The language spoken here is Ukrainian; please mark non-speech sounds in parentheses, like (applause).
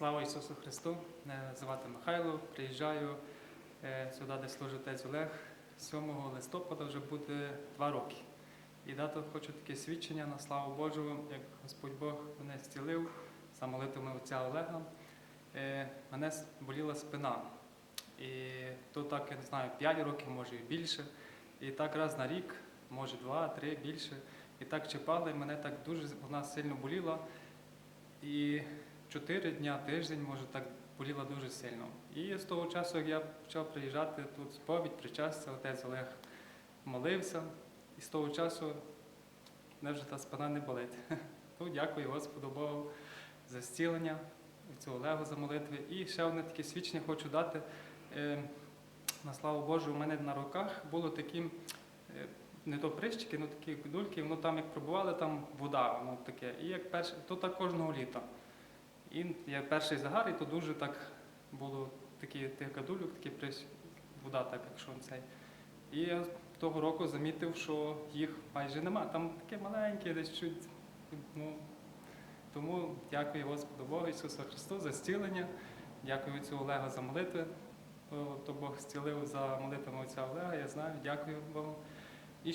Слава Ісусу Христу! Мене звати Михайло. Приїжджаю е, сюди, де отець Олег. 7 листопада вже буде два роки. І дати хочу таке свідчення на славу Божу, як Господь Бог мене зцілив за молитвами отця Олега. Е, Мене боліла спина. І то так, я не знаю, 5 років, може і більше. І так раз на рік, може два, три більше. І так чіпали, мене так дуже вона сильно боліла. І чотири дня, тиждень, може, так боліла дуже сильно. І з того часу, як я почав приїжджати тут сповідь, причастя, отець Олег молився, і з того часу мене вже та спина не болить. (laughs) Ну, дякую Господу Богу за зцілення, цього Олегу за молитви. І ще одне таке свідчення хочу дати. Е, На славу Божу, у мене на руках було такі, е, не то прищики, ну такі дульки, воно там як пробували, там вода, воно таке. І як перше, то так кожного літа. І я перший загар, і то дуже так було такі тих кадульок, такі прищ, вода, так якщо цей. І я того року замітив, що їх майже нема. Там таке маленьке, десь чуть. Ну, тому дякую Господу Богу Ісусу Христу за зцілення. Дякую цю Олега за молитви. То Бог зцілив за молитвами отця Олега, я знаю, дякую Богу.